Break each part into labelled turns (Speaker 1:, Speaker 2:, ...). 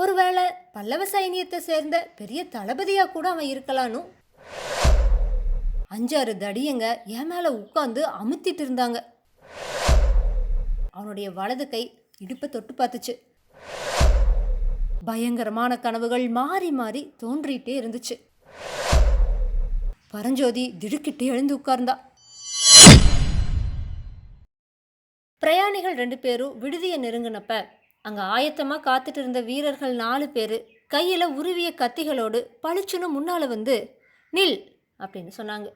Speaker 1: ஒருவேளை பல்லவ சைனியத்தை சேர்ந்த பெரிய தளபதியா கூட அவன் இருக்கலான்னு அஞ்சாறு தடியங்க என் மேல உட்காந்து அமுத்திட்டு இருந்தாங்க. அவனுடைய வலது கை இடுப்பை தொட்டு பார்த்துச்சு. பயங்கரமான கனவுகள் மாறி மாறி தோன்றிட்டே இருந்துச்சு. பரஞ்சோதி திடுக்கிட்டு எழுந்து உட்கார்ந்தா. பிரயாணிகள் ரெண்டு பேரும் விடுதியை நெருங்கினப்ப அங்கே ஆயத்தமாக காத்துட்டு இருந்த வீரர்கள் நாலு பேர் கையில் உருவிய கத்திகளோடு பளிச்சுன்னு முன்னால் வந்து நில் அப்படின்னு சொன்னாங்க.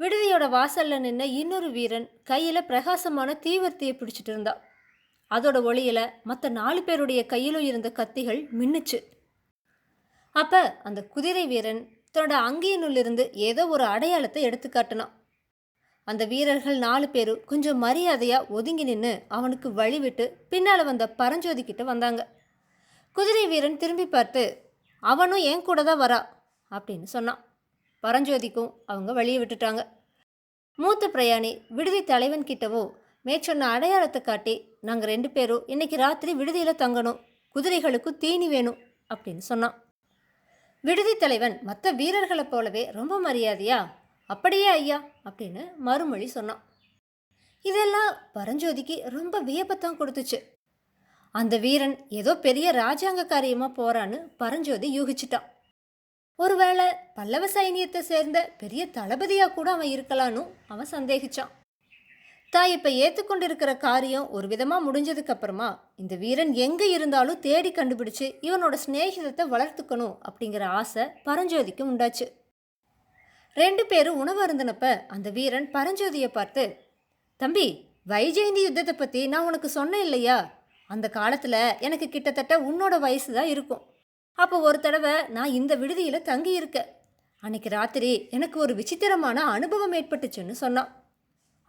Speaker 1: விடுதியோட வாசலில் நின்ன இன்னொரு வீரன் கையில் பிரகாசமான தீவர்த்தியை பிடிச்சிட்டு இருந்தா அதோட ஒளியில் மற்ற நாலு பேருடைய கையிலும் இருந்த கத்திகள் மின்னுச்சு. அப்போ அந்த குதிரை வீரன் தன்னோட அங்கியினுள்ளிருந்து ஏதோ ஒரு அடையாளத்தை எடுத்து காட்டினான். அந்த வீரர்கள் நாலு பேரும் கொஞ்சம் மரியாதையாக ஒதுங்கி நின்று அவனுக்கு வழிவிட்டு பின்னால் வந்த பரஞ்சோதி கிட்ட வந்தாங்க. குதிரை வீரன் திரும்பி பார்த்து அவனும் என் கூட தான் வரா அப்படின்னு சொன்னான். பரஞ்சோதிக்கும் அவங்க வழியை விட்டுட்டாங்க. மூத்த பிரயாணி விடுதி தலைவன் கிட்டவோ மேற்சொன்ன அடையாளத்தை காட்டி நாங்கள் ரெண்டு பேரும் இன்னைக்கு ராத்திரி விடுதியில் தங்கணும். குதிரைகளுக்கும் தீனி வேணும் அப்படின்னு சொன்னான். விடுதி தலைவன் மற்ற வீரர்களைப் போலவே ரொம்ப மரியாதையா அப்படியே ஐயா அப்படின்னு மறுமொழி சொன்னான். இதெல்லாம் பரஞ்சோதிக்கு ரொம்ப வியப்பத்தான் கொடுத்துச்சு. அந்த வீரன் ஏதோ பெரிய ராஜாங்க காரியமாக போகிறான்னு பரஞ்சோதி யூகிச்சிட்டான். ஒருவேளை பல்லவ சைனியத்தை சேர்ந்த பெரிய தளபதியாக கூட அவன் இருக்கலான்னு அவன் சந்தேகிச்சான். தான் இப்போ ஏற்றுக்கொண்டிருக்கிற காரியம் ஒரு விதமாக முடிஞ்சதுக்கப்புறமா இந்த வீரன் எங்கே இருந்தாலும் தேடி கண்டுபிடிச்சு இவனோட சிநேகிதத்தை வளர்த்துக்கணும் அப்படிங்கிற ஆசை பரஞ்சோதிக்கு உண்டாச்சு. ரெண்டு பேரும் உணவு அருந்தினப்ப அந்த வீரன் பரஞ்சோதியை பார்த்து தம்பி வைஜெயந்தி யுத்தத்தை பற்றி நான் உனக்கு சொன்னேன் இல்லையா? அந்த காலத்தில் எனக்கு கிட்டத்தட்ட உன்னோட வயசு தான் இருக்கும். அப்போ ஒரு தடவை நான் இந்த விடுதியில் தங்கி இருக்கேன் அன்னைக்கு ராத்திரி எனக்கு ஒரு விசித்திரமான அனுபவம் ஏற்பட்டுச்சுன்னு சொன்னான்.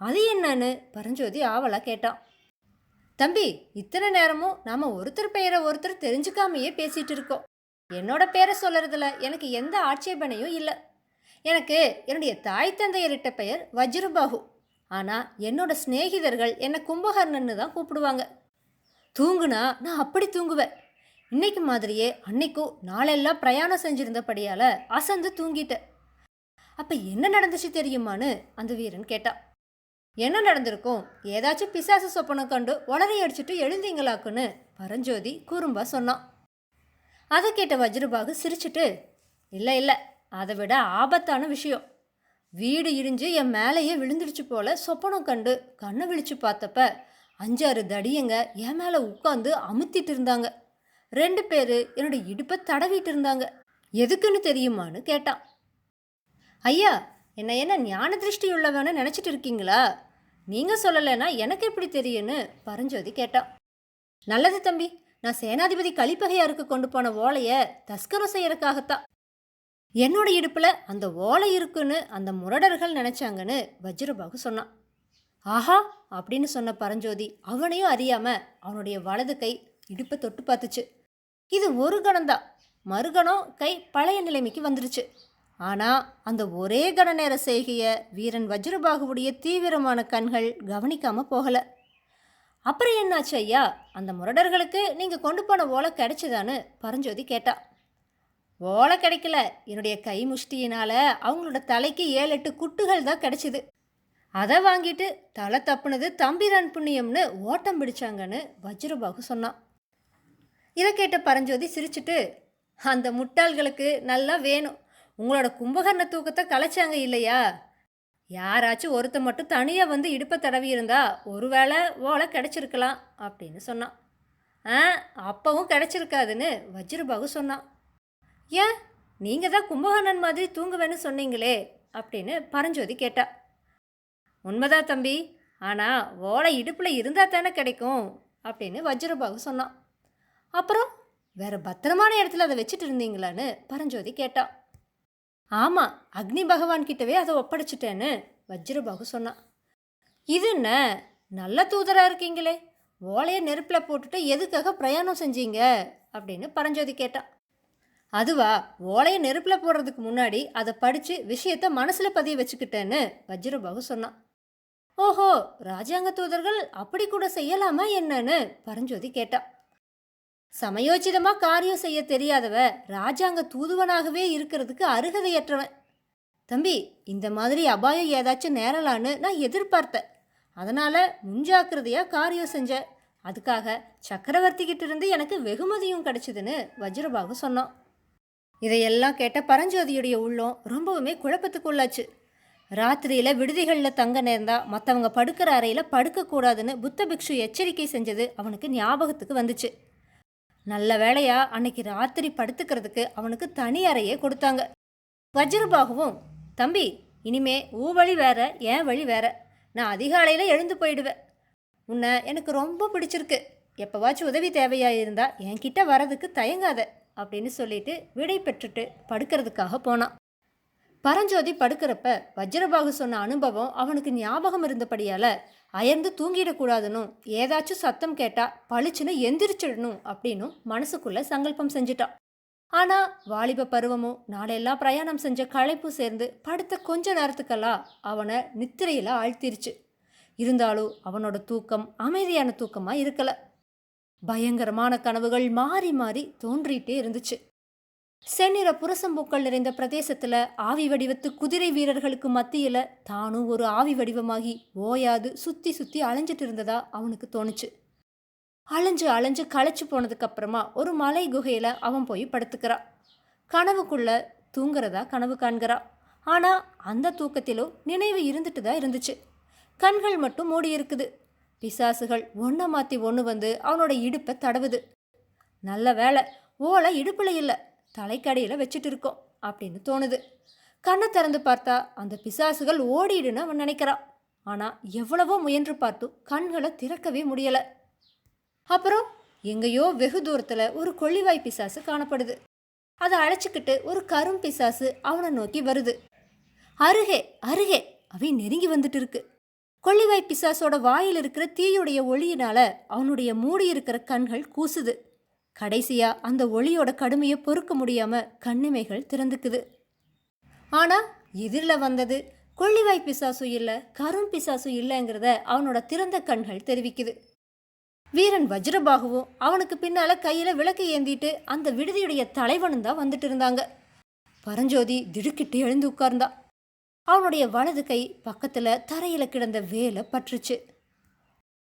Speaker 1: அது என்னன்னு பரஞ்சோதி ஆவலா கேட்டான். தம்பி இத்தனை நேரமும் நாம் ஒருத்தர் பெயரை ஒருத்தர் தெரிஞ்சுக்காமையே பேசிகிட்டு இருக்கோம். என்னோட பேரை சொல்கிறதுல எனக்கு எந்த ஆட்சேபனையும் இல்லை. எனக்கு என்னுடைய தாய் தந்தையரிட்ட பெயர் வஜ்ரபாகு ஆனால் என்னோட சிநேகிதர்கள் என்னை கும்பகர்ணன்னு தான் கூப்பிடுவாங்க. தூங்குனா நான் அப்படி தூங்குவேன். இன்னைக்கு மாதிரியே அன்னைக்கும் நாளெல்லாம் பிரயாணம் செஞ்சிருந்தபடியால் அசந்து தூங்கிட்டேன். அப்போ என்ன நடந்துச்சு தெரியுமான்னு அந்த வீரன் கேட்டான் என்ன நடந்திருக்கும்? ஏதாச்சும் பிசாசு சொப்பனை கண்டு உளறி அடிச்சுட்டு எழுந்தீங்களாக்குன்னு பரஞ்சோதி குறும்பா சொன்னான். அதை கேட்ட வஜ்ரபாகு சிரிச்சிட்டு இல்லை இல்லை அதை விட ஆபத்தான விஷயம். வீடு இடிஞ்சு என் மேலேயே விழுந்துடுச்சு போல சொப்பனம் கண்டு கண்ணை விழிச்சு பார்த்தப்ப அஞ்சாறு தடியங்க என் மேலே உட்காந்து அமுத்திட்டு இருந்தாங்க. ரெண்டு பேர் என்னோட இடுப்பை தடவிட்டு இருந்தாங்க. எதுக்குன்னு தெரியுமான்னு கேட்டான். ஐயா என்ன என்ன ஞான திருஷ்டி உள்ளவன்னு நினச்சிட்டு இருக்கீங்களா? நீங்கள் சொல்லலைன்னா எனக்கு எப்படி தெரியும்னு பரஞ்சோதி கேட்டான். நல்லது தம்பி நான் சேனாதிபதி கலிப்பகையாருக்கு கொண்டு போன ஓலையை தஸ்கரம் செய்யறதுக்காகத்தான் என்னோட இடுப்பில் அந்த ஓலை இருக்குன்னு அந்த முரடர்கள் நினச்சாங்கன்னு வஜ்ரபாகு சொன்னான். ஆஹா அப்படின்னு சொன்ன பரஞ்சோதி அவனையும் அறியாமல் அவனுடைய வலது கை இடுப்பை தொட்டு பார்த்துச்சு. இது ஒரு கணம்தான். மறுகணம் கை பழைய நிலைமைக்கு வந்துருச்சு. ஆனால் அந்த ஒரே கண நேர செய்கைய வீரன் வஜ்ரபாகுவுடைய தீவிரமான கண்கள் கவனிக்காமல் போகலை. அப்புறம் என்னாச்சு ஐயா? அந்த முரடர்களுக்கு நீங்கள் கொண்டு போன ஓலை கிடைச்சதான்னு பரஞ்சோதி கேட்டா. ஓலை கிடைக்கல. என்னுடைய கை முஷ்டியினால் அவங்களோட தலைக்கு ஏழு எட்டு குட்டுகள் தான் கிடைச்சிது. அதை வாங்கிட்டு தலை தப்புனது தம்பிரான் புண்ணியம்னு ஓட்டம் பிடிச்சாங்கன்னு வஜ்ரபாகு சொன்னான். இதை கேட்ட பரஞ்சோதி சிரிச்சிட்டு அந்த முட்டாள்களுக்கு நல்லா வேணும். உங்களோட கும்பகர்ண தூக்கத்தை கலைச்சாங்க இல்லையா? யாராச்சும் ஒருத்த மட்டும் தனியாக வந்து இடுப்பை தடவி இருந்தா ஒருவேளை ஓலை கிடச்சிருக்கலாம் அப்படின்னு சொன்னான். ஆ அப்பவும் கிடச்சிருக்காதுன்னு வஜ்ரபாகு சொன்னான். ஏன்? நீங்கள் தான் கும்பகர்ணன் மாதிரி தூங்குவேன்னு சொன்னீங்களே அப்படின்னு பரஞ்சோதி கேட்டா. உண்மைதான் தம்பி ஆனால் ஓலை இடுப்பில் இருந்தால் தானே கிடைக்கும் அப்படின்னு வஜ்ரபாகு சொன்னான். அப்புறம் வேறு பத்திரமான இடத்துல அதை வச்சுட்டு இருந்தீங்களான்னு பரஞ்சோதி கேட்டான் ஆமாம் அக்னி பகவான் கிட்டவே அதை ஒப்படைச்சிட்டேன்னு வஜ்ரபாகு சொன்னான். இது என்ன? நல்ல தூதராக இருக்கீங்களே ஓலையை நெருப்பில் போட்டுட்டு எதுக்காக பிரயாணம் செஞ்சீங்க அப்படின்னு பரஞ்சோதி கேட்டான் அதுவா ஓலையை நெருப்பில் போடுறதுக்கு முன்னாடி அதை படித்து விஷயத்த மனசில் பதிய வச்சுக்கிட்டேன்னு வஜ்ரபாகு சொன்னான். ஓஹோ ராஜாங்க தூதர்கள் அப்படி கூட செய்யலாமா என்னன்னு பரஞ்சோதி கேட்டா சமயோச்சிதமாக காரியம் செய்ய தெரியாதவ ராஜாங்க தூதுவனாகவே இருக்கிறதுக்கு அருகதையற்றவன். தம்பி இந்த மாதிரி அபாயம் ஏதாச்சும் நேரலான்னு நான் எதிர்பார்த்தேன். அதனால் முன்ஜாக்கிரதையாக காரியம் செஞ்சேன் அதுக்காக சக்கரவர்த்தி கிட்ட இருந்து எனக்கு வெகுமதியும் கிடைச்சதுன்னு வஜ்ரபாகு சொன்னான். இதையெல்லாம் கேட்ட பரஞ்சோதியுடைய உள்ளம் ரொம்பவுமே குழப்பத்துக்குள்ளாச்சு. ராத்திரியில் விடுதிகளில் தங்க நேர்ந்தா மற்றவங்க படுக்கிற அறையில் படுக்கக்கூடாதுன்னு புத்த பிக்ஷு எச்சரிக்கை செஞ்சது அவனுக்கு ஞாபகத்துக்கு வந்துச்சு. நல்ல வேளையா அன்னைக்கு ராத்திரி படுத்துக்கிறதுக்கு அவனுக்கு தனி அறையே கொடுத்தாங்க. வஜ்ரபாகுவும் தம்பி இனிமே ஊ வழி வேற என் வழி வேற? நான் அதிகாலையில் எழுந்து போயிடுவேன். உன்னை எனக்கு ரொம்ப பிடிச்சிருக்கு. எப்போவாச்சும் உதவி தேவையாக இருந்தால் என்கிட்ட வரதுக்கு தயங்காத. அப்படின்னு சொல்லிட்டு விடை பெற்றுட்டு படுக்கிறதுக்காக போனான். பரஞ்சோதி படுக்கிறப்ப வஜ்ரபாகு சொன்ன அனுபவம் அவனுக்கு ஞாபகம் இருந்தபடியால் அயர்ந்து தூங்கிடக்கூடாதுனும் ஏதாச்சும் சத்தம் கேட்டால் பளிச்சுன்னு எந்திரிச்சிடணும் அப்படின்னும் மனசுக்குள்ளே சங்கல்பம் செஞ்சுட்டான். ஆனால் வாலிப பருவமும் நாளெல்லாம் பிரயாணம் செஞ்ச களைப்பு சேர்ந்து படுத்த கொஞ்ச நேரத்துக்கெல்லாம் அவனை நித்திரையில் ஆழ்த்திருச்சு. இருந்தாலும் அவனோட தூக்கம் அமைதியான தூக்கமாக இருக்கலை. பயங்கரமான கனவுகள் மாறி மாறி தோன்றிட்டே இருந்துச்சு. செந்நிற புரசம்பூக்கள் நிறைந்த பிரதேசத்துல ஆவி வடிவத்து குதிரை வீரர்களுக்கு மத்தியில தானும் ஒரு ஆவி வடிவமாகி ஓயாது சுத்தி சுத்தி அலைஞ்சிட்டு இருந்ததா அவனுக்கு தோணுச்சு. அலைஞ்சு அலைஞ்சு களைச்சு போனதுக்கு அப்புறமா ஒரு மலை குகையில அவன் போய் படுத்துக்கிறான் கனவுக்குள்ள தூங்குறதா கனவு காண்கிறான் ஆனா அந்த தூக்கத்திலும் நினைவு இருந்துட்டு தான் இருந்துச்சு. கண்கள் மட்டும் மூடி இருக்குது பிசாசுகள் ஒன்றை மாற்றி ஒன்று வந்து அவனோட இடுப்பை தடவுது. நல்ல வேலை ஓலை இடுப்பில் இல்லை தலைக்கடையில் வச்சுட்டு இருக்கோம் அப்படின்னு தோணுது. கண்ணை திறந்து பார்த்தா அந்த பிசாசுகள் ஓடிடுன்னு அவன் நினைக்கிறான். ஆனால் எவ்வளவோ முயன்று பார்த்தும் கண்களை திறக்கவே முடியலை. அப்புறம் எங்கேயோ வெகு தூரத்தில் ஒரு கொள்ளிவாய் பிசாசு காணப்படுது. அதை அழைச்சிக்கிட்டு ஒரு கரும் பிசாசு அவனை நோக்கி வருது. அருகே அருகே அவன் நெருங்கி வந்துட்டு இருக்கு. கொள்ளிவாய் பிசாசோட வாயில் இருக்கிற தீயுடைய ஒளியினால அவனுடைய மூடி இருக்கிற கண்கள் கூசுது. கடைசியா அந்த ஒளியோட கடுமையை பொறுக்க முடியாம கண்ணிமைகள் திறந்துக்குது. ஆனா எதிரில் வந்தது கொள்ளிவாய் பிசாசு இல்லை கரும் பிசாசு இல்லைங்கிறத அவனோட திறந்த கண்கள் தெரிவிக்குது. வீரன் வஜ்ரபாகுவும் அவனுக்கு பின்னால கையில விளக்கு ஏந்திட்டு அந்த விடுதியுடைய தலைவனும் தான் வந்துட்டு இருந்தாங்க. பரஞ்சோதி திடுக்கிட்டு எழுந்து உட்கார்ந்தான் அவனுடைய வலது கை பக்கத்தில் தரையில் கிடந்த வேலை பற்றுச்சு